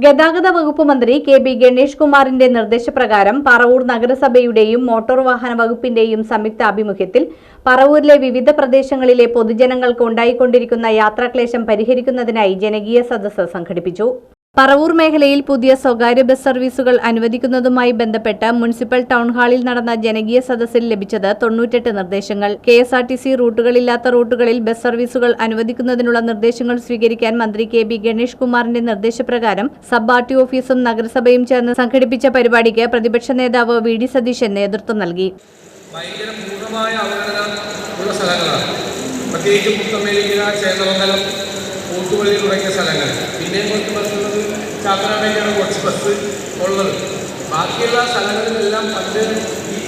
ഗതാഗത വകുപ്പ് മന്ത്രി കെ ബി ഗണേഷ് കുമാറിന്റെ നിർദ്ദേശപ്രകാരം പറവൂർ നഗരസഭയുടെയും മോട്ടോർ വാഹന വകുപ്പിന്റെയും സംയുക്ത ആഭിമുഖ്യത്തിൽ പറവൂരിലെ വിവിധ പ്രദേശങ്ങളിലെ പൊതുജനങ്ങൾക്ക് ഉണ്ടായിക്കൊണ്ടിരിക്കുന്ന യാത്രാക്ലേശം പരിഹരിക്കുന്നതിനായി ജനകീയ സദസ്സ് സംഘടിപ്പിച്ചു. പറവൂർ മേഖലയിൽ പുതിയ സ്വകാര്യ ബസ് സർവീസുകൾ അനുവദിക്കുന്നതുമായി ബന്ധപ്പെട്ട് മുനിസിപ്പൽ ടൗൺ ഹാളിൽ നടന്ന ജനകീയ സദസ്സിൽ ലഭിച്ചത് തൊണ്ണൂറ്റെട്ട് നിർദ്ദേശങ്ങൾ. K S R T C റൂട്ടുകളില്ലാത്ത റൂട്ടുകളിൽ ബസ് സർവീസുകൾ അനുവദിക്കുന്നതിനുള്ള നിർദ്ദേശങ്ങൾ സ്വീകരിക്കാൻ മന്ത്രി കെ ബി ഗണേഷ് കുമാറിന്റെ നിർദ്ദേശപ്രകാരം സബ് ആർ ടി ഓഫീസും നഗരസഭയും ചേർന്ന് സംഘടിപ്പിച്ച പരിപാടിക്ക് പ്രതിപക്ഷ നേതാവ് വി ഡി സതീശൻ നേതൃത്വം നൽകി. പ്രത്യേകിച്ച് പുത്തമേലിക്കര ചേന്നമംഗലം കൂട്ടുപള്ളി തുടങ്ങിയ സ്ഥലങ്ങൾ. പിന്നെയും ചാത്തനാടേക്കാണ് കുറച്ച് ബസ് ഉള്ളത്. ബാക്കിയുള്ള സ്ഥലങ്ങളിലെല്ലാം പണ്ട് ഈ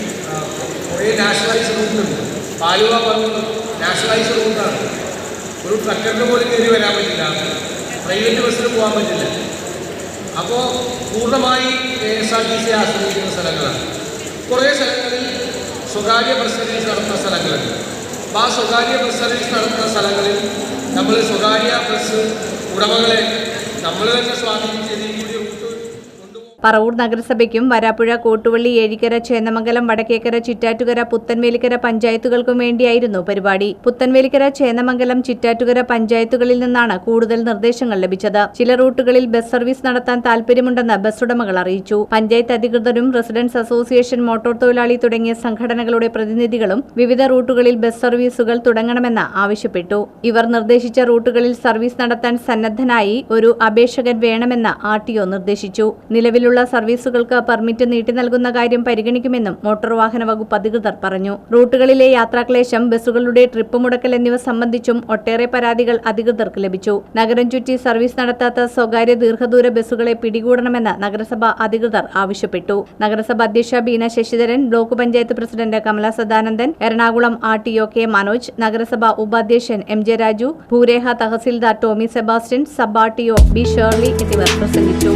കുറേ നാഷണലൈസ് റൂട്ടുണ്ട് പാലുവ പറഞ്ഞത് നാഷണലൈസ് റൂട്ടാണ് ഒരു ട്രക്കറിന് പോലും കയറി വരാൻ പറ്റില്ല. പ്രൈവറ്റ് ബസ്സിന് പോകാൻ പറ്റില്ല. അപ്പോൾ പൂർണമായി K S R T C ആശ്രയിക്കുന്ന സ്ഥലങ്ങളാണ്. കുറേ സ്ഥലങ്ങളിൽ സ്വകാര്യ ബസ് സർവീസ് നടത്തുന്ന സ്ഥലങ്ങളുണ്ട്. അപ്പോൾ ആ സ്വകാര്യ ബസ് സർവീസ് നടത്തുന്ന സ്ഥലങ്ങളിൽ നമ്മൾ സ്വകാര്യ ബസ് ഉടമകളെ നമ്മൾ തന്നെ സ്വാധീനിച്ച് ഇതിൽ കൂടി റൂട്ട് കൊണ്ടുപോകും പറവൂർ നഗരസഭയ്ക്കും വരാപ്പുഴ കോട്ടുവള്ളി ഏഴിക്കര ചേന്നമംഗലം വടക്കേക്കര ചിറ്റാറ്റുകര പുത്തൻവേലിക്കര പഞ്ചായത്തുകൾക്കും വേണ്ടിയായിരുന്നു പരിപാടി. പുത്തൻവേലിക്കര ചേന്നമംഗലം ചിറ്റാറ്റുകര പഞ്ചായത്തുകളിൽ നിന്നാണ് കൂടുതൽ നിർദ്ദേശങ്ങൾ ലഭിച്ചത്. ചില റൂട്ടുകളിൽ ബസ് സർവീസ് നടത്താൻ താൽപര്യമുണ്ടെന്ന് ബസ് ഉടമകൾ അറിയിച്ചു. പഞ്ചായത്ത് അധികൃതരും റെസിഡൻസ് അസോസിയേഷൻ മോട്ടോർ തൊഴിലാളി തുടങ്ങിയ സംഘടനകളുടെ പ്രതിനിധികളും വിവിധ റൂട്ടുകളിൽ ബസ് സർവീസുകൾ തുടങ്ങണമെന്ന് ആവശ്യപ്പെട്ടു. ഇവർ നിർദ്ദേശിച്ച റൂട്ടുകളിൽ സർവീസ് നടത്താൻ സന്നദ്ധനായി ഒരു അപേക്ഷകൻ വേണമെന്ന് ആർ നിർദ്ദേശിച്ചു. നിർദ്ദേശിച്ചു നിലവിലുള്ള സർവീസുകൾക്ക് പെർമിറ്റ് നീട്ടി നൽകുന്ന കാര്യം പരിഗണിക്കുമെന്നും മോട്ടോർ വാഹന വകുപ്പ് അധികൃതർ പറഞ്ഞു. റൂട്ടുകളിലെ യാത്രാക്ലേശം ബസ്സുകളുടെ ട്രിപ്പ് മുടക്കൽ എന്നിവ സംബന്ധിച്ചും ഒട്ടേറെ പരാതികൾ അധികൃതർക്ക് ലഭിച്ചു. നഗരം ചുറ്റി സർവീസ് നടത്താത്ത സ്വകാര്യ ദീർഘദൂര ബസ്സുകളെ പിടികൂടണമെന്ന് നഗരസഭ അധികൃതർ ആവശ്യപ്പെട്ടു. നഗരസഭ അധ്യക്ഷ Beena Sasidharan block panchayat president Kamala Sadanandan Ernakulam R T O K Manoj നഗരസഭ ഉപാധ്യക്ഷൻ എം ജെ രാജു ഭൂരേഹ tahsildar Tomy Sebastian sub R T O B Shirley എന്നിവർ പ്രസംഗിച്ചു.